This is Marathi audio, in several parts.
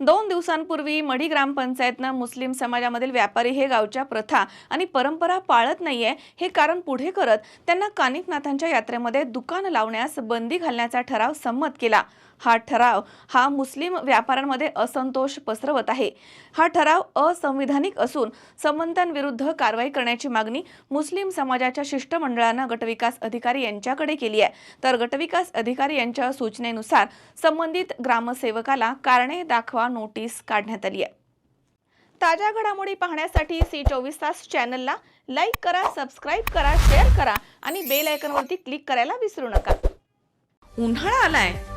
दोन दिवसांपूर्वी मढी ग्रामपंचायतनं मुस्लिम समाजामधील व्यापारी हे गावच्या प्रथा आणि परंपरा पाळत नाहीये हे कारण पुढे करत त्यांना कानिकनाथांच्या यात्रेमध्ये दुकान लावण्यास बंदी घालण्याचा ठराव संमत केला. हा ठराव हा मुस्लिम व्यापाऱ्यांमध्ये असंतोष पसरवत आहे. हा ठराव असंविधानिक असून संबंधांविरुद्ध कारवाई करण्याची मागणी मुस्लिम समाजाच्या शिष्टमंडळानं गटविकास अधिकारी यांच्याकडे केली आहे. तर गटविकास अधिकारी यांच्या सूचनेनुसार संबंधित ग्रामसेवकाला कारणे दाखवा नोटीस काढण्यात आली आहे. ताज्या घडामोडी पाहण्यासाठी सी चोवीस तास चॅनलला लाईक करा सबस्क्राईब करा शेअर करा आणि बेल आयकनवरती क्लिक करायला विसरू नका. उन्हाळा आलाय.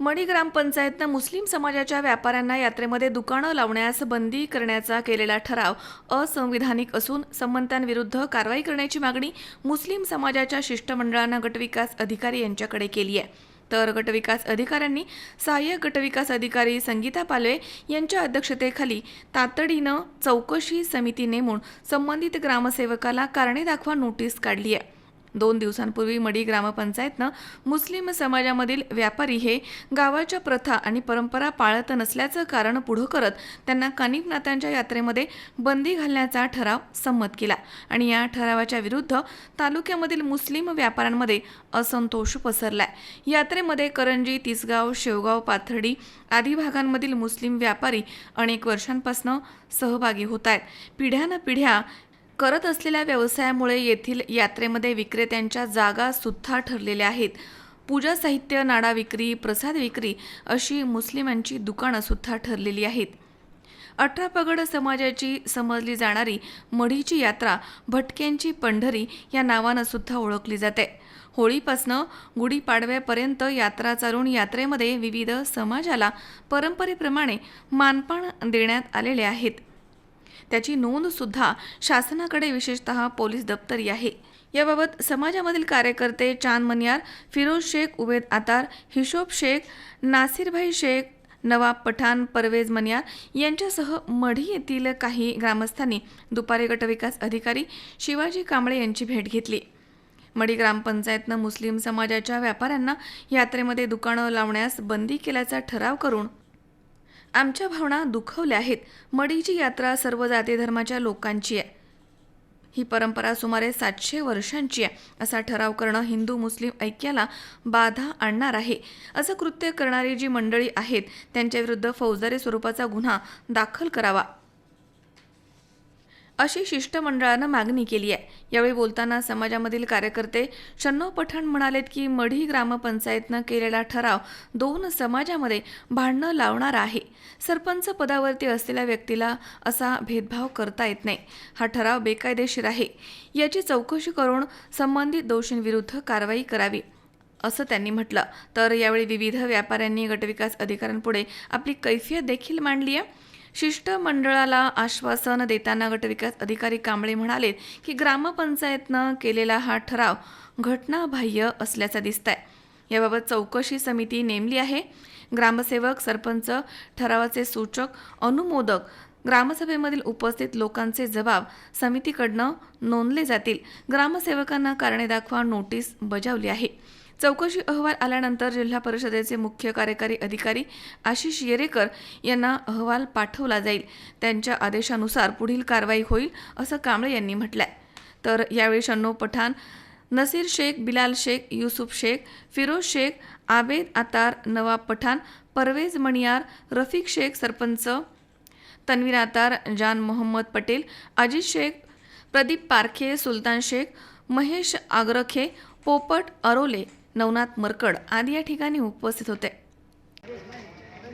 मणी ग्रामपंचायतनं मुस्लिम समाजाच्या व्यापाऱ्यांना यात्रेमध्ये दुकानं लावण्यास बंदी करण्याचा केलेला ठराव असंविधानिक असून संबंधांविरुद्ध कारवाई करण्याची मागणी मुस्लिम समाजाच्या शिष्टमंडळानं गटविकास अधिकारी यांच्याकडे केली आहे. तर गटविकास अधिकाऱ्यांनी सहाय्यक गटविकास अधिकारी संगीता पालवे यांच्या अध्यक्षतेखाली तातडीनं चौकशी समिती नेमून संबंधित ग्रामसेवकाला कारणे दाखवा नोटीस काढली आहे. दोन दिवसांपूर्वी मडी ग्रामपंचायतनं मुस्लिम समाजामधील व्यापारी हे गावाच्या प्रथा आणि परंपरा पाळत नसल्याचं कारण पुढं करत त्यांना कानिफनाथांच्या यात्रेमध्ये बंदी घालण्याचा ठराव संमत केला. आणि या ठरावाच्या विरुद्ध तालुक्यामधील मुस्लिम व्यापाऱ्यांमध्ये असंतोष पसरलाय. यात्रेमध्ये करंजी तिसगाव शेवगाव पाथर्डी आदी भागांमधील मुस्लिम व्यापारी अनेक वर्षांपासून सहभागी होत आहेत पिढ्यानं पिढ्या करत असलेल्या व्यवसायामुळे येथील यात्रेमध्ये विक्रेत्यांच्या जागा सुद्धा ठरलेल्या आहेत. पूजा साहित्य नाडा विक्री प्रसाद विक्री अशी मुस्लिमांची दुकानं सुद्धा ठरलेली आहेत. अठरा पगड समाजाची समजली जाणारी मढीची यात्रा भटक्यांची पंढरी या नावानं सुद्धा ओळखली जाते. होळीपासनं गुढीपाडव्यापर्यंत यात्रा चालून यात्रेमध्ये विविध समाजाला परंपरेप्रमाणे मानपान देण्यात आलेले आहेत. त्याची नोंदसुद्धा शासनाकडे विशेषतः पोलीस दप्तरी आहे. याबाबत समाजामधील कार्यकर्ते चांद मनियार फिरोज शेख उबेद आतार हिशोब शेख नासिरभाई शेख नवाब पठाण परवेज मनियार यांच्यासह मढी येथील काही ग्रामस्थांनी दुपारी गटविकास अधिकारी शिवाजी कांबळे यांची भेट घेतली. मढी ग्रामपंचायतनं मुस्लिम समाजाच्या व्यापाऱ्यांना यात्रेमध्ये दुकानं लावण्यास बंदी केल्याचा ठराव करून आमच्या भावना दुखवल्या आहेत. मडीची यात्रा सर्व जाती धर्माच्या लोकांची आहे. ही परंपरा सुमारे सातशे वर्षांची आहे असा ठराव करणं हिंदू मुस्लिम ऐक्याला बाधा आणणार आहे. असं कृत्य करणारी जी मंडळी आहेत त्यांच्याविरुद्ध फौजदारी स्वरूपाचा गुन्हा दाखल करावा. अशी शिष्टमंडळानं मागणी केली आहे. यावेळी बोलताना समाजामधील कार्यकर्ते शन्नो पठाण म्हणालेत की मढी ग्रामपंचायतनं केलेला ठराव दोन समाजामध्ये भांडणं लावणार आहे. सरपंच पदावरती असलेल्या व्यक्तीला असा भेदभाव करता येत नाही. हा ठराव बेकायदेशीर आहे. याची चौकशी करून संबंधित दोषींविरुद्ध कारवाई करावी असं त्यांनी म्हटलं. तर यावेळी विविध व्यापाऱ्यांनी गटविकास अधिकाऱ्यांपुढे आपली कैफियत देखील मांडली आहे. शिष्टमंडळाला आश्वासन देताना गटविकास अधिकारी कांबळे म्हणाले की ग्रामपंचायतनं केलेला हा ठराव घटनाबाह्य असल्याचा दिसत आहे याबाबत चौकशी समिती नेमली आहे. ग्रामसेवक सरपंच ठरावाचे सूचक अनुमोदक ग्रामसभेमधील उपस्थित लोकांचे जबाब समितीकडनं नोंदले जातील. ग्रामसेवकांना कारणे दाखवा नोटीस बजावली आहे. चौकशी अहवाल आल्यानंतर जिल्हा परिषदेचे मुख्य कार्यकारी अधिकारी आशिष येरेकर यांना अहवाल पाठवला जाईल. त्यांच्या आदेशानुसार पुढील कारवाई होईल असं कांबळे यांनी म्हटलंय. तर यावेळी शन्नो पठाण नसीर शेख बिलाल शेख युसुफ शेख फिरोज शेख आबेद आतार नवाब पठाण परवेज मणियार रफिक शेख सरपंच तन्वीर आतार जान मोहम्मद पटेल अजित शेख प्रदीप पारखे सुलतान शेख महेश आग्रखे पोपट अरोले नवनाथ मरकड आदी या ठिकाणी उपस्थित होते.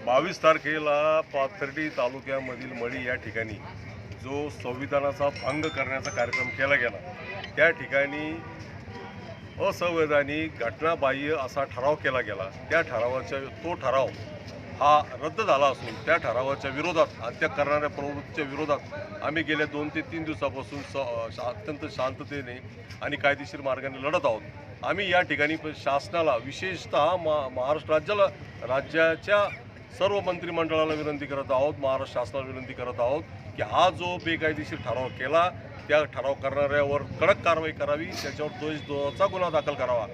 बावीस तारखेला पाथर्डी तालुक्यामधील मळी या ठिकाणी जो संविधानाचा भंग करण्याचा कार्यक्रम केला गेला. त्या ठिकाणी असंवैधानिक घटनाबाह्य असा ठराव केला गेला. त्या ठरावाच्या तो ठराव हा रद्द झाला असून त्या ठरावाच्या विरोधात हत्या करणाऱ्या प्रवृत्तीच्या विरोधात आम्ही गेल्या दोन ते तीन दिवसापासून स अत्यंत शांततेने आणि कायदेशीर मार्गाने लढत आहोत. आम्ही या ठिकाणी प- शासनाला विशेषतः मा महाराष्ट्र राज्याला राज्याच्या सर्व मंत्रिमंडळाला विनंती करत आहोत महाराष्ट्र शासनाला विनंती करत आहोत की हा जो बेकायदेशीर ठराव केला त्या ठराव करणाऱ्यावर कडक कारवाई करावी त्याच्यावर द्वेषदोहाचा गुन्हा दाखल करावा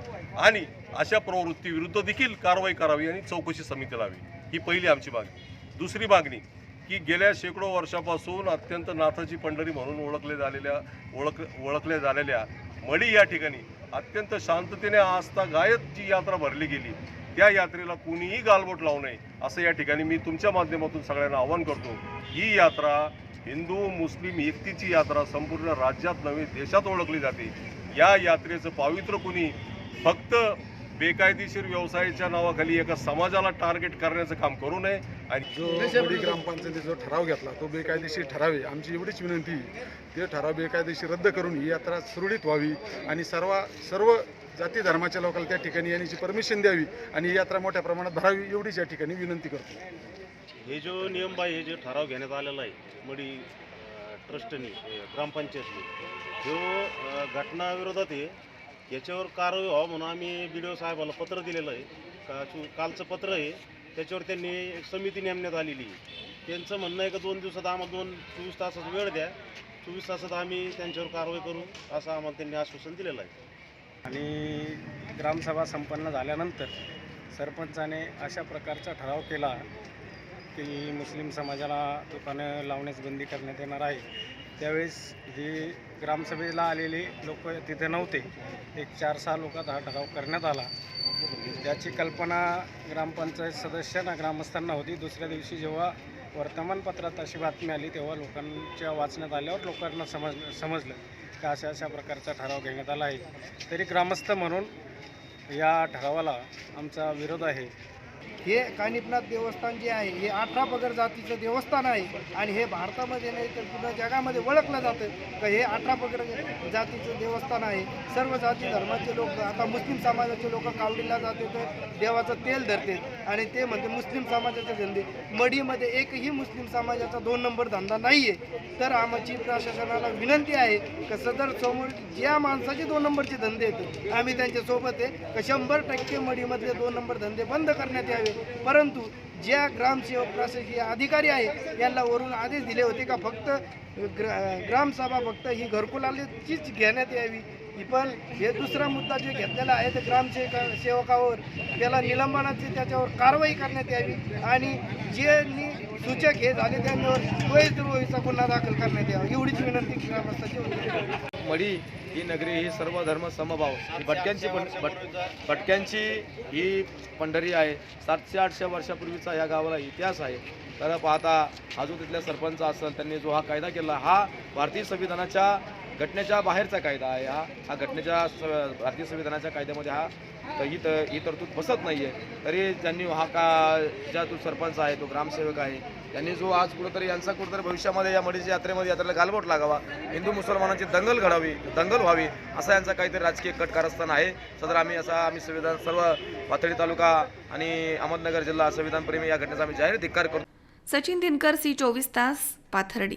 आणि अशा प्रवृत्तीविरुद्ध देखील कारवाई करावी आणि चौकशी समिती लावी ही पहिली आमची मागणी. दुसरी मागणी की गेल्या शेकडो वर्षापासून अत्यंत नाथाची पंढरी म्हणून ओळखले झालेल्या ओळख ओळखल्या झालेल्या मडी या ठिकाणी अत्यंत शांततेने आस्था गायत जी यात्रा भरली गेली त्या यात्रेला कुणीही गालबोट लावू नये असं या ठिकाणी मी तुमच्या माध्यमातून सगळ्यांना आवाहन करतो. ही यात्रा हिंदू मुस्लिम एकतीची यात्रा संपूर्ण राज्यात नव्हे देशात ओळखली जाते. या यात्रेचं पावित्र्य कुणी? फक्त बेकायदेशीर व्यवसायाच्या नावाखाली एका समाजाला टार्गेट करण्याचं काम करू नये आणि जो मोडी ग्रामपंचायतीचा जो ठराव घेतला तो बेकायदेशीर ठरावे आमची एवढीच विनंती आहे. ते ठराव बेकायदेशीर रद्द करून ही यात्रा सुरळीत व्हावी आणि सर्व सर्व जाती धर्माच्या लोकांना त्या ठिकाणी येण्याची परमिशन द्यावी आणि ही यात्रा मोठ्या प्रमाणात भरावी एवढीच या ठिकाणी विनंती करतो. हे जो नियम आहे जे ठराव घेण्यात आलेला आहे मडी ट्रस्टनी ग्रामपंचायतनी जो घटनाविरोधात आहे. याच्यावर कारवाई व्हावं म्हणून आम्ही बी डी ओ साहेबाला पत्र दिलेलं आहे. का चु कालचं पत्र आहे. त्याच्यावर त्यांनी समिती नेमण्यात आलेली त्यांचं म्हणणं आहे का दोन दिवसात आम्हाला दोन चोवीस तासात वेळ द्या. चोवीस तासात आम्ही त्यांच्यावर कारवाई करू असं आम्हाला त्यांनी आश्वासन दिलेलं आहे. आणि ग्रामसभा संपन्न झाल्यानंतर सरपंचाने अशा प्रकारचा ठराव केला की मुस्लिम समाजाला दुकानं लावण्यास बंदी करण्यात येणार आहे. त्यावेळेस ही ग्रामसभेला आलेले लोक तिथे नव्हते. एक चार सहा लोकात हा ठराव करण्यात आला. त्याची कल्पना ग्रामपंचायत सदस्यांना ग्रामस्थांना होती. दुसऱ्या दिवशी जेव्हा वर्तमानपत्रात अशी बातमी आली तेव्हा लोकांच्या वाचण्यात आल्यावर लोकांना समज समजलं की अशा अशा प्रकारचा ठराव घेण्यात आला आहे. तरी ग्रामस्थ म्हणून या ठरावाला आमचा विरोध आहे. हे कानिपनाथ देवस्थान जे आहे हे अठरा पगर जातीचं देवस्थान आहे आणि हे भारतामध्ये नाही तर पूर्ण जगामध्ये ओळखलं जातं का हे अठरा पगर जातीचं देवस्थान आहे. सर्व जाती धर्माचे लोक आता मुस्लिम समाजाचे लोक कावडीला जाते तर देवाचं तेल धरतात आणि ते म्हणते मुस्लिम समाजाचे धंदे. मढीमध्ये एकही मुस्लिम समाजाचा दोन नंबर धंदा नाही आहे तर आमची प्रशासनाला विनंती आहे का सदर समोर ज्या माणसाचे दोन नंबरचे धंदे आहेत आम्ही त्यांच्यासोबत आहे का शंभर टक्के मढीमधले दोन नंबर धंदे बंद करण्यात यावे परंतु ज्या ग्रामसेवक प्रशासकीय अधिकारी आहे यांना वरून आदेश दिले होते का फक्त ग्र ग्रामसभा फक्त ही घरकुलाचीच घेण्यात यावी? पण हे दुसरा मुद्दा जे घेतलेला आहे ते ग्रामसेवका सेवकावर त्याला निलंबनाची त्याच्यावर कारवाई करण्यात यावी आणि जे सूचक हे झाले त्यांच्यावर द्वैद्रोहीचा गुन्हा दाखल करण्यात यावा. एवढीच विनंती ग्रामस्थाची. होती मडी ही नगरी ही सर्व धर्म समभाव ही भटक्यांची भट भटक्यांची ही पंढरी आहे. सातशे आठशे वर्षापूर्वीचा या गावाला इतिहास आहे. तर पाहता हा जो तिथल्या सरपंच असेल त्यांनी जो हा कायदा केला हा भारतीय संविधानाच्या घटनेच्या बाहेरचा कायदा आहे हा. हा घटनेच्या भारतीय संविधानाच्या कायद्यामध्ये हा तर ही तर ही तरतूद बसत नाही आहे तरी त्यांनी हा का ज्या तो सरपंच आहे तो ग्रामसेवक आहे त्यांनी जो आज कुठंतरी यांचा कुठंतरी भविष्यामध्ये या मडीच्या यात्रेमध्ये यात्रेला गालबोट लागावा हिंदू मुसलमानांची दंगल घडावी दंगल व्हावी असा यांचा काहीतरी राजकीय कट कारस्थान आहे. सदर आम्ही असा आम्ही संविधान सर्व पाथडी तालुका आणि अहमदनगर जिल्हा संविधानप्रेमी या घटनेचा आम्ही जाहीर धिक्कार करतो. सचिन दिनकर सी चोवीस तास पाथर्डी.